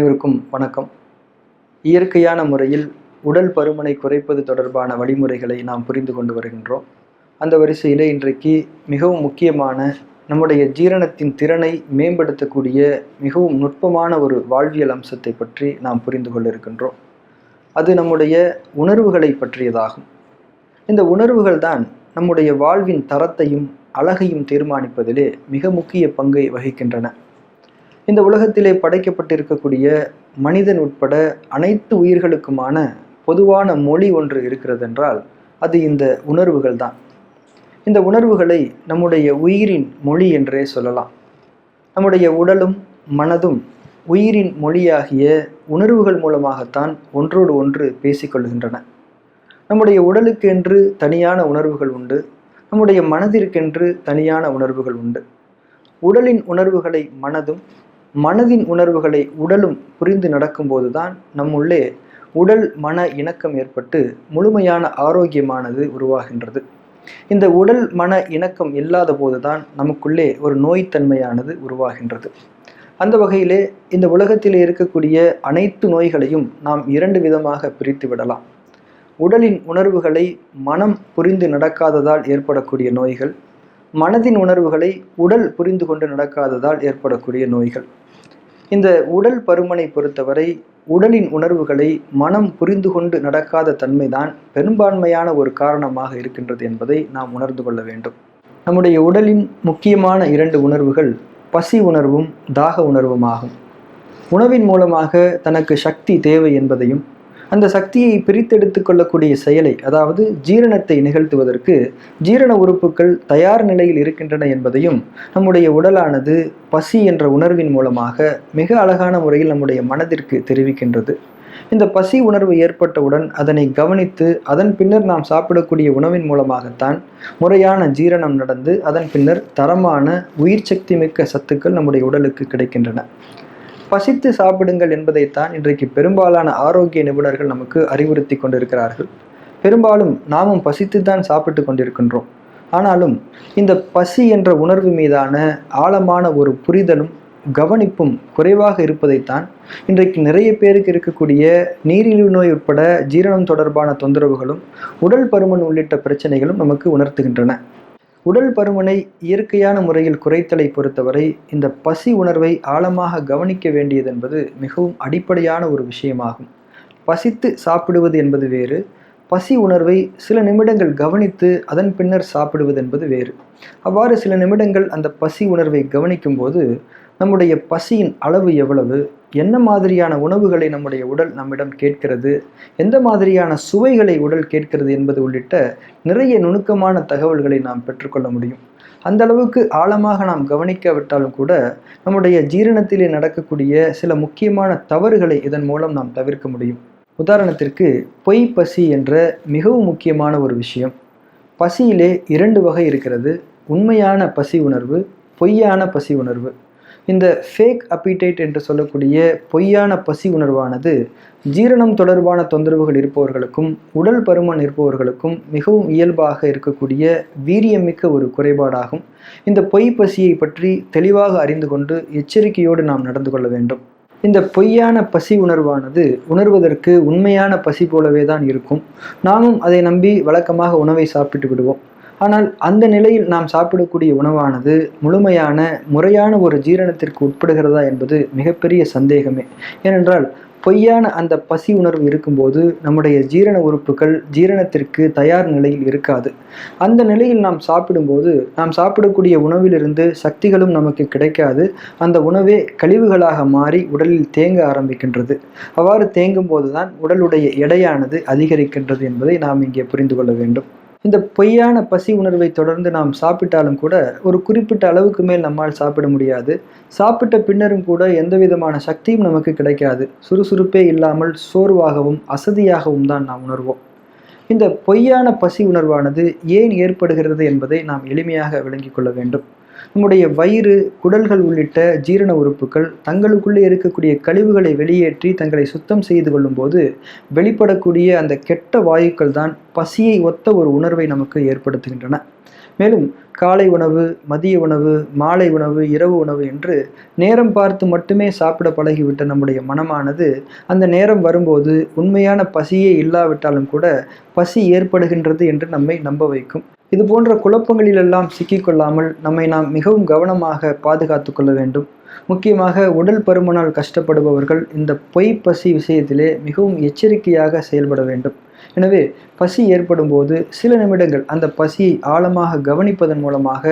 அனைவருக்கும் வணக்கம். இயற்கையான முறையில் உடல் பருமனை குறைப்பது தொடர்பான வழிமுறைகளை நாம் புரிந்து கொண்டு வருகின்றோம். அந்த வரிசையிலே இன்றைக்கு மிகவும் முக்கியமான நம்முடைய ஜீரணத்தின் திறனை மேம்படுத்தக்கூடிய மிகவும் நுட்பமான ஒரு வாழ்வியல் அம்சத்தை பற்றி நாம் புரிந்து கொள்ள இருக்கின்றோம். அது நம்முடைய உணர்வுகளை பற்றியதாகும். இந்த உணர்வுகள் தான் நம்முடைய வாழ்வின் தரத்தையும் அழகையும் தீர்மானிப்பதிலே மிக முக்கிய பங்கை வகிக்கின்றன. இந்த உலகத்திலே படைக்கப்பட்டிருக்கக்கூடிய மனிதன் உட்பட அனைத்து உயிர்களுக்குமான பொதுவான மொழி ஒன்று இருக்கிறது என்றால் அது இந்த உணர்வுகள் தான். இந்த உணர்வுகளை நம்முடைய உயிரின் மொழி என்றே சொல்லலாம். நம்முடைய உடலும் மனதும் உயிரின் மொழியாகிய உணர்வுகள் மூலமாகத்தான் ஒன்றோடு ஒன்று பேசிக்கொள்கின்றன நம்முடைய உடலுக்கென்று தனியான உணர்வுகள் உண்டு நம்முடைய மனதிற்கென்று தனியான உணர்வுகள் உண்டு. உடலின் உணர்வுகளை மனதும் மனதின் உணர்வுகளை உடலும் புரிந்து நடக்கும்போது தான் நம்முள்ளே உடல் மன இணக்கம் ஏற்பட்டு முழுமையான ஆரோக்கியமானது உருவாகின்றது. இந்த உடல் மன இணக்கம் இல்லாத போதுதான் நமக்குள்ளே ஒரு நோய்த்தன்மையானது உருவாகின்றது. அந்த வகையிலே இந்த உலகத்தில் இருக்கக்கூடிய அனைத்து நோய்களையும் நாம் இரண்டு விதமாக பிரித்து விடலாம். உடலின் உணர்வுகளை மனம் புரிந்து நடக்காததால் ஏற்படக்கூடிய நோய்கள் மனதின் உணர்வுகளை உடல் புரிந்து கொண்டு நடக்காததால் ஏற்படக்கூடிய நோய்கள். இந்த உடல் பருமனை பொறுத்தவரை உடலின் உணர்வுகளை மனம் புரிந்து கொண்டு நடக்காத தன்மைதான் பெரும்பான்மையான ஒரு காரணமாக இருக்கின்றது என்பதை நாம் உணர்ந்து கொள்ள வேண்டும். நம்முடைய உடலின் முக்கியமான இரண்டு உணர்வுகள் பசி உணர்வும் தாக உணர்வும் ஆகும் உணவின் மூலமாக தனக்கு சக்தி தேவை என்பதையும் அந்த சக்தியை பிரித்தெடுத்து கொள்ளக்கூடிய செயலை அதாவது ஜீரணத்தை நிகழ்த்துவதற்கு ஜீரண உறுப்புகள் தயார் நிலையில் இருக்கின்றன என்பதையும் நம்முடைய உடலானது பசி என்ற உணர்வின் மூலமாக மிக அழகான முறையில் நம்முடைய மனதிற்கு தெரிவிக்கின்றது. இந்த பசி உணர்வு ஏற்பட்டவுடன் அதனை கவனித்து அதன் பின்னர் நாம் சாப்பிடக்கூடிய உணவின் மூலமாகத்தான் முறையான ஜீரணம் நடந்து அதன் பின்னர் தரமான உயிர் சக்தி மிக்க சத்துக்கள் நம்முடைய உடலுக்கு கிடைக்கின்றன. பசித்து சாப்பிடுங்கள் என்பதைத்தான் இன்றைக்கு பெரும்பாலான ஆரோக்கிய நிபுணர்கள் நமக்கு அறிவுறுத்தி கொண்டிருக்கிறார்கள். பெரும்பாலும் நாமும் பசித்து தான் சாப்பிட்டு கொண்டிருக்கின்றோம். ஆனாலும் இந்த பசி என்ற உணர்வு மீதான ஆழமான ஒரு புரிதலும் கவனிப்பும் குறைவாக இருப்பதைத்தான் இன்றைக்கு நிறைய பேருக்கு இருக்கக்கூடிய நீரிழிவு நோய் உட்பட ஜீரணம் தொடர்பான தொந்தரவுகளும் உடல் பருமன் உள்ளிட்ட பிரச்சனைகளும் நமக்கு உணர்த்துகின்றன. உடல் பருமனை இயற்கையான முறையில் குறைத்தலை பொறுத்தவரை இந்த பசி உணர்வை ஆழமாக கவனிக்க வேண்டியது என்பது மிகவும் அடிப்படையான ஒரு விஷயமாகும். பசித்து சாப்பிடுவது என்பது வேறு பசி உணர்வை சில நிமிடங்கள் கவனித்து அதன் பின்னர் சாப்பிடுவது என்பது வேறு. அவ்வாறு சில நிமிடங்கள் அந்த பசி உணர்வை கவனிக்கும் போது நம்முடைய பசியின் அளவு எவ்வளவு? என்ன மாதிரியான உணவுகளை நம்முடைய உடல் நம்மிடம் கேட்கிறது? எந்த மாதிரியான சுவைகளை உடல் கேட்கிறது என்பது உள்ளிட்ட நிறைய நுணுக்கமான தகவல்களை நாம் பெற்றுக்கொள்ள முடியும். அந்த அளவுக்கு ஆழமாக நாம் கவனிக்காவிட்டாலும் கூட நம்முடைய ஜீரணத்திலே நடக்கக்கூடிய சில முக்கியமான தவறுகளை இதன் மூலம் நாம் தவிர்க்க முடியும். உதாரணத்திற்கு பொய் பசி என்ற மிகவும் முக்கியமான ஒரு விஷயம். பசியிலே இரண்டு வகை இருக்கிறது. உண்மையான பசி உணர்வு பொய்யான பசி உணர்வு. இந்த ஃபேக் அப்பிடைட் என்று சொல்லக்கூடிய பொய்யான பசி உணர்வானது ஜீரணம் தொடர்பான தொந்தரவுகள் இருப்பவர்களுக்கும் உடல் பருமன் இருப்பவர்களுக்கும் மிகவும் இயல்பாக இருக்கக்கூடிய வீரியமிக்க ஒரு குறைபாடாகும். இந்த பொய் பசியை பற்றி தெளிவாக அறிந்து கொண்டு எச்சரிக்கையோடு நாம் நடந்து கொள்ள வேண்டும். இந்த பொய்யான பசி உணர்வானது உணர்வதற்கு உண்மையான பசி போலவே தான் இருக்கும். நாமும் அதை நம்பி வழக்கமாக உணவை சாப்பிட்டு விடுவோம் ஆனால் அந்த நிலையில் நாம் சாப்பிடக்கூடிய உணவானது முழுமையான முறையான ஒரு ஜீரணத்திற்கு உட்படுகிறதா என்பது மிகப்பெரிய சந்தேகமே. ஏனென்றால் பொய்யான அந்த பசி உணர்வு இருக்கும்போது நம்முடைய ஜீரண உறுப்புகள் ஜீரணத்திற்கு தயார் நிலையில் இருக்காது. அந்த நிலையில் நாம் சாப்பிடும்போது நாம் சாப்பிடக்கூடிய உணவிலிருந்து சக்திகளும் நமக்கு கிடைக்காது. அந்த உணவே கழிவுகளாக மாறி உடலில் தேங்க ஆரம்பிக்கின்றது. அவ்வாறு தேங்கும் போதுதான் உடலுடைய எடையானது அதிகரிக்கின்றது என்பதை நாம் இங்கே புரிந்து கொள்ள வேண்டும். இந்த பொய்யான பசி உணர்வை தொடர்ந்து நாம் சாப்பிட்டாலும் கூட ஒரு குறிப்பிட்ட அளவுக்கு மேல் நம்மால் சாப்பிட முடியாது. சாப்பிட்ட பின்னரும் கூட எந்த விதமான சக்தியும் நமக்கு கிடைக்காது. சுறுசுறுப்பே இல்லாமல் சோர்வாகவும் அசதியாகவும் தான் நாம் உணர்வோம். இந்த பொய்யான பசி உணர்வானது ஏன் ஏற்படுகிறது என்பதை நாம் எளிமையாக விளங்கிக் கொள்ள வேண்டும். நம்முடைய வயிறு குடல்கள் உள்ளிட்ட ஜீரண உறுப்புகள் தங்களுக்குள்ளே இருக்கக்கூடிய கழிவுகளை வெளியேற்றி தங்களை சுத்தம் செய்து கொள்ளும்போது வெளிப்படக்கூடிய அந்த கெட்ட வாயுக்கள் தான் பசியை ஒத்த ஒரு உணர்வை நமக்கு ஏற்படுத்துகின்றன. மேலும் காலை உணவு மதிய உணவு மாலை உணவு இரவு உணவு என்று நேரம் பார்த்து மட்டுமே சாப்பிட பழகிவிட்ட நம்முடைய மனமானது அந்த நேரம் வரும்போது உண்மையான பசியே இல்லாவிட்டாலும் கூட பசி ஏற்படுகின்றது என்று நம்மை நம்ப வைக்கும். இது போன்ற குழப்பங்களிலெல்லாம் சிக்கிக்கொள்ளாமல் நம்மை நாம் மிகவும் கவனமாக பாதுகாத்து கொள்ள வேண்டும். முக்கியமாக உடல் பருமனால் கஷ்டப்படுபவர்கள் இந்த பொய் பசி விஷயத்திலே மிகவும் எச்சரிக்கையாக செயல்பட வேண்டும். எனவே பசி ஏற்படும் போது சில நிமிடங்கள் அந்த பசியை ஆழமாக கவனிப்பதன் மூலமாக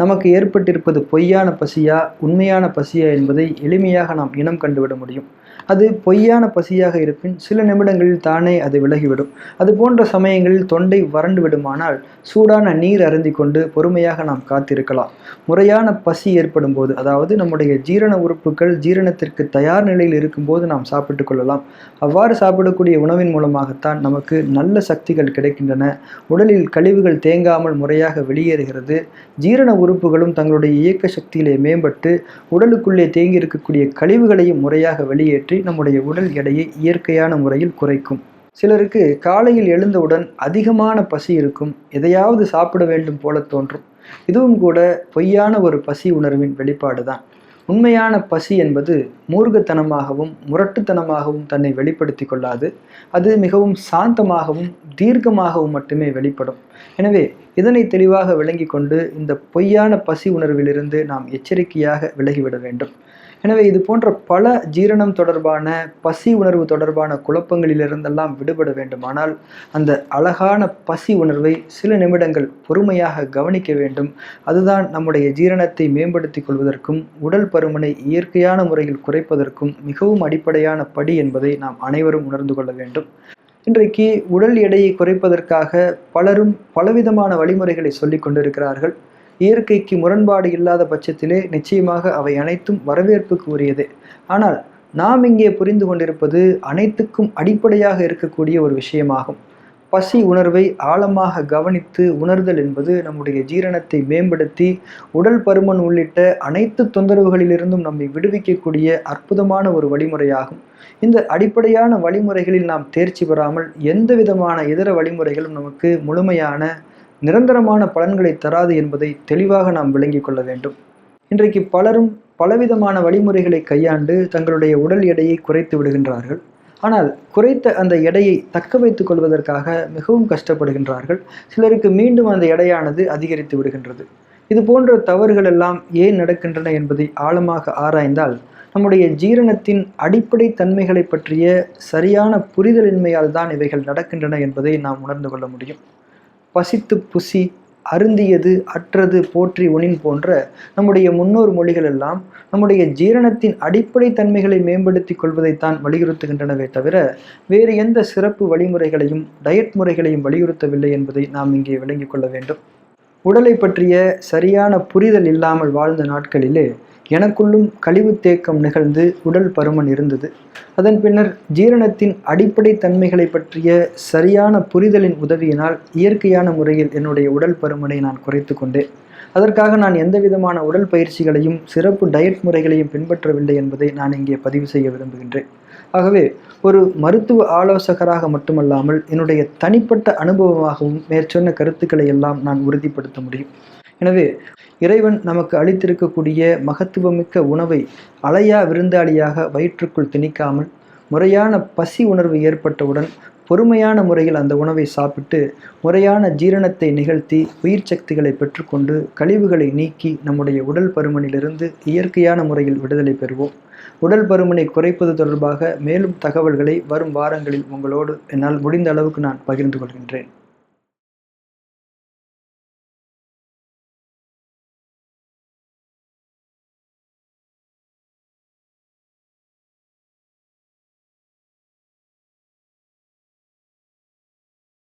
நமக்கு ஏற்பட்டிருப்பது பொய்யான பசியா உண்மையான பசியா என்பதை எளிமையாக நாம் இனம் கண்டுவிட முடியும். அது பொய்யான பசியாக இருப்பின் சில நிமிடங்களில் தானே அது விலகிவிடும். அது போன்ற சமயங்களில் தொண்டை வறண்டு விடுமானால் சூடான நீர் அருந்தி கொண்டு பொறுமையாக நாம் காத்திருக்கலாம். முறையான பசி ஏற்படும் போது அதாவது நம்முடைய ஜீரண உறுப்புகள் ஜீரணத்திற்கு தயார் நிலையில் இருக்கும்போது நாம் சாப்பிட்டு கொள்ளலாம். அவ்வாறு சாப்பிடக்கூடிய உணவின் மூலமாகத்தான் நமக்கு நல்ல சக்திகள் கிடைக்கின்றன. உடலில் கழிவுகள் தேங்காமல் முறையாக வெளியேறுகிறது. ஜீரண உறுப்புகளும் தங்களுடைய இயக்க சக்தியிலே மேம்பட்டு உடலுக்குள்ளே தேங்கி இருக்கக்கூடிய கழிவுகளையும் முறையாக வெளியேற்றி நம்முடைய உடல் எடையை இயற்கையான முறையில் குறைக்கும். சிலருக்கு காலையில் எழுந்தவுடன் அதிகமான பசி இருக்கும். எதையாவது சாப்பிட வேண்டும் போல தோன்றும். இதுவும் கூட பொய்யான ஒரு பசி உணர்வின் வெளிப்பாடு தான் உண்மையான பசி என்பது மூர்கத்தனமாகவும் முரட்டுத்தனமாகவும் தன்னை வெளிப்படுத்தி கொள்ளாது. அது மிகவும் சாந்தமாகவும் தீர்க்கமாகவும் மட்டுமே வெளிப்படும். எனவே இதனை தெளிவாக விளங்கி கொண்டு இந்த பொய்யான பசி உணர்விலிருந்து நாம் எச்சரிக்கையாக விலகிவிட வேண்டும். எனவே இது போன்ற பல ஜீரணம் தொடர்பான பசி உணர்வு தொடர்பான குழப்பங்களிலிருந்தெல்லாம் விடுபட வேண்டுமானால் அந்த அழகான பசி உணர்வை சில நிமிடங்கள் பொறுமையாக கவனிக்க வேண்டும். அதுதான் நம்முடைய ஜீரணத்தை மேம்படுத்திக் கொள்வதற்கும் உடல் பருமனை இயற்கையான முறையில் குறைப்பதற்கும் மிகவும் அடிப்படையான படி என்பதை நாம் அனைவரும் உணர்ந்து கொள்ள வேண்டும். இன்றைக்கு உடல் எடையை குறைப்பதற்காக பலரும் பலவிதமான வழிமுறைகளை சொல்லிக் கொண்டிருக்கிறார்கள். இயற்கைக்கு முரண்பாடு இல்லாத பட்சத்திலே நிச்சயமாக அவை அனைத்தும் வரவேற்புக்கு உரியது ஆனால் நாம் இங்கே புரிந்து கொண்டிருப்பது அனைத்துக்கும் அடிப்படையாக இருக்கக்கூடிய ஒரு விஷயமாகும். பசி உணர்வை ஆழமாக கவனித்து உணர்தல் என்பது நம்முடைய ஜீரணத்தை மேம்படுத்தி உடல் பருமன் உள்ளிட்ட அனைத்து தொந்தரவுகளிலிருந்தும் நம்மை விடுவிக்கக்கூடிய அற்புதமான ஒரு வழிமுறையாகும். இந்த அடிப்படையான வழிமுறைகளில் நாம் தேர்ச்சி பெறாமல் எந்த விதமான இதர வழிமுறைகளும் நமக்கு முழுமையான நிரந்தரமான பலன்களை தராது என்பதை தெளிவாக நாம் விளங்கிக் கொள்ள வேண்டும். இன்றைக்கு பலரும் பலவிதமான வழிமுறைகளை கையாண்டு தங்களுடைய உடல் எடையை குறைத்து விடுகின்றார்கள். ஆனால் குறைத்த அந்த எடையை தக்க வைத்துக் கொள்வதற்காக மிகவும் கஷ்டப்படுகின்றார்கள். சிலருக்கு மீண்டும் அந்த எடையானது அதிகரித்து விடுகின்றது. இது போன்ற தவறுகள் எல்லாம் ஏன் நடக்கின்றன என்பதை ஆழமாக ஆராய்ந்தால் நம்முடைய ஜீரணத்தின் அடிப்படை தன்மைகளை பற்றிய சரியான புரிதலின்மையால் தான் இவைகள் நடக்கின்றன என்பதை நாம் உணர்ந்து கொள்ள முடியும். பசித்து புசி அருந்தியது அற்றது போற்றி ஒனின் போன்ற நம்முடைய முன்னோர் மொழிகள் எல்லாம் நம்முடைய ஜீரணத்தின் அடிப்படை தன்மைகளை மேம்படுத்தி கொள்வதைத்தான் வலியுறுத்துகின்றனவே தவிர வேறு எந்த சிறப்பு வழிமுறைகளையும் டயட் முறைகளையும் வலியுறுத்தவில்லை என்பதை நாம் இங்கே விளங்கிக் கொள்ள வேண்டும். உடலை பற்றிய சரியான புரிதல் இல்லாமல் வாழ்ந்த நாட்களிலே எனக்குள்ளும் கழிவு தேக்கம் நிகழ்ந்து உடல் பருமன் இருந்தது. அதன் பின்னர் ஜீரணத்தின் அடிப்படை தன்மைகளை பற்றிய சரியான புரிதலின் உதவியினால் இயற்கையான முறையில் என்னுடைய உடல் பருமனை நான் குறைத்து கொண்டேன். அதற்காக நான் எந்த விதமான உடல் பயிற்சிகளையும் சிறப்பு டயட் முறைகளையும் பின்பற்றவில்லை என்பதை நான் இங்கே பதிவு செய்ய விரும்புகின்றேன். ஆகவே ஒரு மருத்துவ ஆலோசகராக மட்டுமல்லாமல் என்னுடைய தனிப்பட்ட அனுபவமாகவும் மேற்சொன்ன கருத்துக்களை எல்லாம் நான் உறுதிப்படுத்த முடியும். எனவே இறைவன் நமக்கு அளித்திருக்கக்கூடிய மகத்துவமிக்க உணவை அலையா விருந்தாளியாக வயிற்றுக்குள் திணிக்காமல் முறையான பசி உணர்வு ஏற்பட்டவுடன் பொறுமையான முறையில் அந்த உணவை சாப்பிட்டு முறையான ஜீரணத்தை நிகழ்த்தி உயிர் சக்திகளை பெற்றுக்கொண்டு கழிவுகளை நீக்கி நம்முடைய உடல் பருமனிலிருந்து இயற்கையான முறையில் விடுதலை பெறுவோம். உடல் பருமனை குறைப்பது தொடர்பாக மேலும் தகவல்களை வரும் வாரங்களில் உங்களோடு என்னால் முடிந்த அளவுக்கு நான் பகிர்ந்து கொள்கின்றேன்.